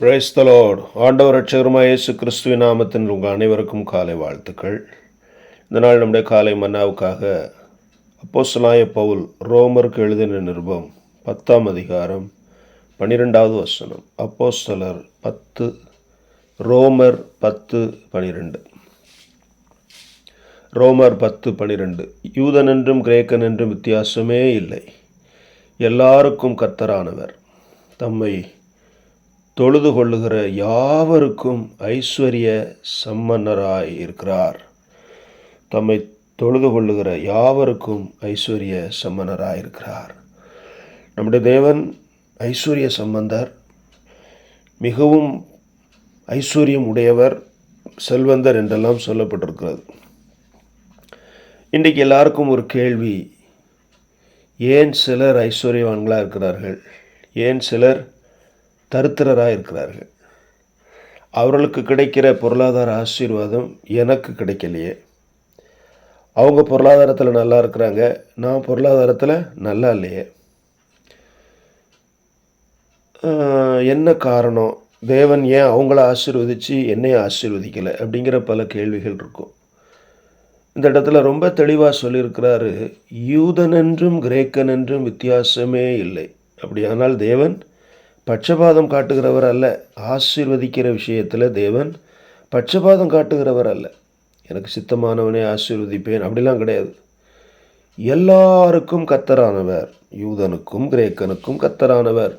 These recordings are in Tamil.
பிரைஸ்தலோட் ஆண்டவர் ரட்சகருமா இயேசு கிறிஸ்துவின் நாமத்தின் உங்கள் அனைவருக்கும் காலை வாழ்த்துக்கள். இந்த நாள் நம்முடைய காலை மன்னாவுக்காக அப்போசலாய பவுல் ரோமருக்கு எழுதின நிருபம் பத்தாம் அதிகாரம் பன்னிரெண்டாவது வசனம். அப்போஸ்தலர் பத்து ரோமர் பத்து பனிரெண்டு. ரோமர் பத்து பனிரெண்டு. யூதன் என்றும் கிரேக்கன் என்றும் வித்தியாசமே இல்லை. எல்லாருக்கும் கத்தரானவர் தம்மை தொழுது கொள்ளுகிற யாவருக்கும் ஐஸ்வர்ய சம்மன்னராய் இருக்கிறார். தம்மை தொழுது கொள்ளுகிற யாவருக்கும் ஐஸ்வர்ய சம்மனராக இருக்கிறார். நம்முடைய தேவன் ஐஸ்வர்ய சம்பந்தர் மிகவும் ஐஸ்வர்யம் உடையவர் செல்வந்தர் என்றெல்லாம் சொல்லப்பட்டிருக்கிறது. இன்றைக்கு எல்லாருக்கும் ஒரு கேள்வி ஏன் சிலர் ஐஸ்வர்யவான்களாக இருக்கிறார்கள்? ஏன் சிலர் தருத்திரராக இருக்கிறார்கள் அவர்களுக்கு கிடைக்கிற பொருளாதார ஆசீர்வாதம் எனக்கு கிடைக்கலையே. அவங்க பொருளாதாரத்தில் நல்லா இருக்கிறாங்க நான் பொருளாதாரத்தில் நல்லா இல்லையே. என்ன காரணம்? தேவன் ஏன் அவங்கள ஆசீர்வதித்து என்னை ஆசீர்வதிக்கலை? அப்படிங்கிற பல கேள்விகள் இருக்கும். இந்த இடத்துல ரொம்ப தெளிவாக சொல்லியிருக்கிறாரு யூதன் என்றும் கிரேக்கன் என்றும் வித்தியாசமே இல்லை. அப்படியானால் தேவன் பட்சபாதம் காட்டுகிறவர் அல்ல ஆசீர்வதிக்கிற விஷயத்தில் தேவன் பட்சபாதம் காட்டுகிறவர் அல்ல. எனக்கு சித்தமானவனே ஆசீர்வதிப்பேன் அப்படிலாம் கிடையாது. எல்லாருக்கும் கத்தரானவர் யூதனுக்கும் கிரேக்கனுக்கும் கத்தரானவர்.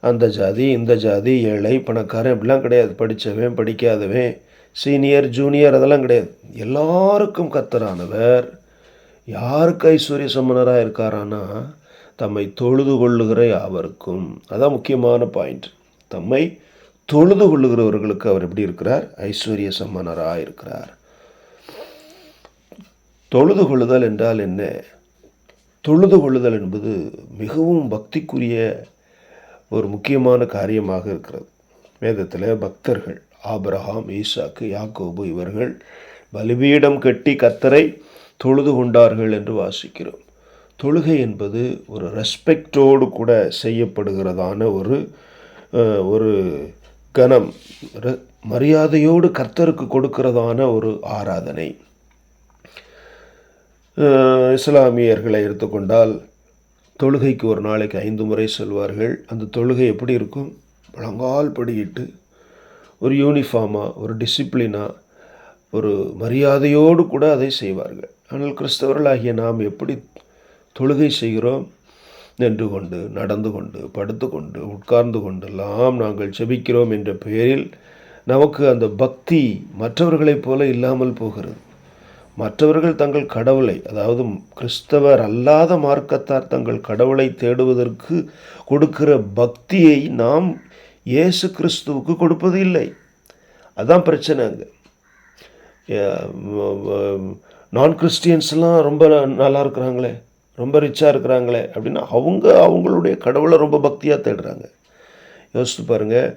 அந்த ஜாதி இந்த ஜாதி ஏழை பணக்காரன் அப்படிலாம் கிடையாது. படித்தவன் படிக்காதவன் சீனியர் ஜூனியர் அதெல்லாம் கிடையாது. எல்லாருக்கும் கத்தரானவர். யாருக்கு ஐஸ்வர்ய சம்மனராக இருக்காரான்னா தம்மை தொழுது கொள்ளுகிற யாவருக்கும். அதான் முக்கியமான பாயிண்ட் தம்மை தொழுது கொள்ளுகிறவர்களுக்கு அவர் எப்படி இருக்கிறார்? ஐஸ்வர்ய சம்மனராக இருக்கிறார். தொழுது கொள்ளுதல் என்றால் என்ன? தொழுது கொள்ளுதல் என்பது மிகவும் பக்திக்குரிய ஒரு முக்கியமான காரியமாக இருக்கிறது. வேதத்தில் பக்தர்கள் ஆபிரகாம் ஈசாக்கு யாக்கோபு இவர்கள் பலிபீடம் கட்டி கத்தரை தொழுது கொண்டார்கள் என்று வாசிக்கிறோம். தொழுகை என்பது ஒரு ரெஸ்பெக்டோடு கூட செய்யப்படுகிறதான ஒரு ஒரு கணம். ர- மரியாதையோடு கர்த்தருக்கு கொடுக்கிறதான ஒரு ஆராதனை. இஸ்லாமியர்களை எடுத்துக்கொண்டால் தொழுகைக்கு ஒரு நாளைக்கு ஐந்து முறை செல்வார்கள். அந்த தொழுகை எப்படி இருக்கும்? பழங்கால் படியிட்டு ஒரு யூனிஃபார்மாக ஒரு டிசிப்ளினாக ஒரு மரியாதையோடு கூட அதை செய்வார்கள். ஆனால் கிறிஸ்தவர்களாகிய நாம் எப்படி தொழுகை செய்கிறோம் நின்று கொண்டு நடந்து கொண்டு படுத்து கொண்டு உட்கார்ந்து கொண்டெல்லாம் நாங்கள் செபிக்கிறோம் என்ற பெயரில் நமக்கு அந்த பக்தி மற்றவர்களைப் போல இல்லாமல் போகிறது. மற்றவர்கள் தங்கள் கடவுளை அதாவது கிறிஸ்தவர் அல்லாத மார்க்கத்தார் தங்கள் கடவுளை தேடுவதற்கு கொடுக்கிற பக்தியை நாம் இயேசு கிறிஸ்துவுக்கு கொடுப்பது இல்லை. அதான் பிரச்சனை அங்கே. நான் கிறிஸ்டியன்ஸ்லாம் ரொம்ப நல்லா இருக்கிறாங்களே. ரொம்ப ரிச்சாக இருக்கிறாங்களே அப்படின்னா அவங்க அவங்களுடைய கடவுளை ரொம்ப பக்தியாக தேடுறாங்க. யோசித்து பாருங்கள்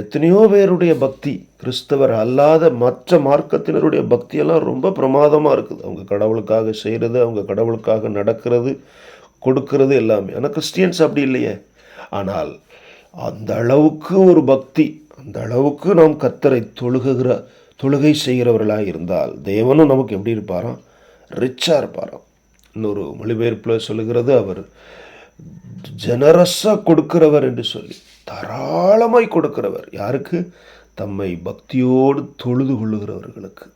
எத்தனையோ பேருடைய பக்தி கிறிஸ்தவர் அல்லாத மற்ற மார்க்கத்தினருடைய பக்தியெல்லாம் ரொம்ப பிரமாதமாக இருக்குது. அவங்க கடவுளுக்காக செய்கிறது அவங்க கடவுளுக்காக நடக்கிறது கொடுக்கறது எல்லாமே. ஆனால் கிறிஸ்டியன்ஸ் அப்படி இல்லையே. ஆனால் அந்த அளவுக்கு ஒரு பக்தி அந்த அளவுக்கு நாம் கத்தரை தொழுகுகிற தொழுகை செய்கிறவர்களாக இருந்தால் தேவனும் நமக்கு எப்படி இருப்பாராம்? ரிச்சாக இருப்பாராம். இன்னொரு மொழிபெயர்ப்பில் சொல்லுகிறது அவர் ஜெனரஸாக கொடுக்கிறவர் என்று சொல்லி தாராளமாய் கொடுக்கிறவர். யாருக்கு? தம்மை பக்தியோடு தொழுது கொள்ளுகிறவர்களுக்கு.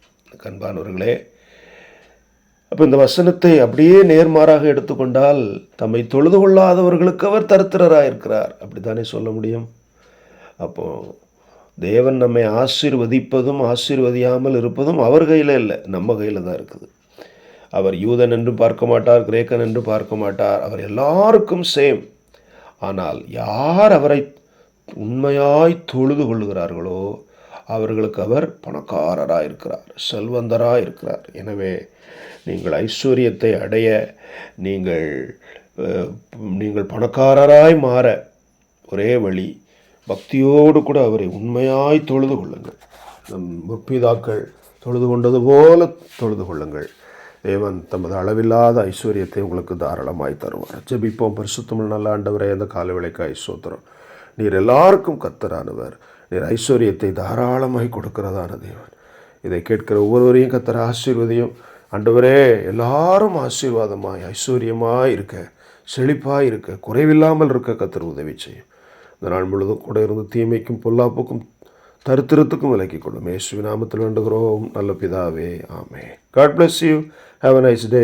கண்பானவர்களே அப்போ இந்த வசனத்தை அப்படியே நேர்மாறாக எடுத்துக்கொண்டால் தம்மை தொழுது கொள்ளாதவர்களுக்கு அவர் தருத்திரராக இருக்கிறார் அப்படித்தானே சொல்ல முடியும்? அப்போ தேவன் நம்மை ஆசிர்வதிப்பதும் ஆசிர்வதியாமல் இருப்பதும் அவர் கையில் இல்லை நம்ம கையில் தான் இருக்குது. அவர் யூதன் என்று பார்க்க மாட்டார் கிரேக்கன் என்று பார்க்க மாட்டார். அவர் எல்லாருக்கும் சேம் ஆனால் யார் அவரை உண்மையாய் தொழுது கொள்ளுகிறார்களோ அவர்களுக்கு அவர் பணக்காரராக இருக்கிறார் செல்வந்தராக இருக்கிறார். எனவே நீங்கள் ஐஸ்வர்யத்தை அடைய நீங்கள் நீங்கள் பணக்காரராய் மாற ஒரே வழி பக்தியோடு கூட அவரை உண்மையாய் தொழுது கொள்ளுங்கள். நம் முற்பிதாக்கள் தொழுது கொண்டது போல தொழுது கொள்ளுங்கள். தேவன் தமது அளவில்லாத ஐஸ்வர்யத்தை உங்களுக்கு தாராளமாய் தருவார். ஜெபிப்போம் பரிசுத்தமிழ் நல்ல ஆண்டவரே அந்த கால விளைக்காய் சோத்திரம் நீர் எல்லாருக்கும் கத்தரானவர் நீர் ஐஸ்வர்யத்தை தாராளமாய் கொடுக்கிறதான தேவன். இதை கேட்கிற ஒவ்வொருவரையும் கத்தர் ஆசீர்வதியும். ஆண்டவரே எல்லாரும் ஆசீர்வாதமாய் ஐஸ்வர்யமாக இருக்க செழிப்பாக இருக்க குறைவில்லாமல் இருக்க கத்தர் உதவி செய்யும். இந்த நாள் முழுவதும் கூட இருந்து தீமைக்கும் பொல்லாப்புக்கும் தருத்திரத்துக்கும் விலக்கிக் கொள்ளும் இயேசுவின் நாமத்தில் வேண்டுகிறோம். நல்ல பிதாவே ஆமே God bless you have a nice day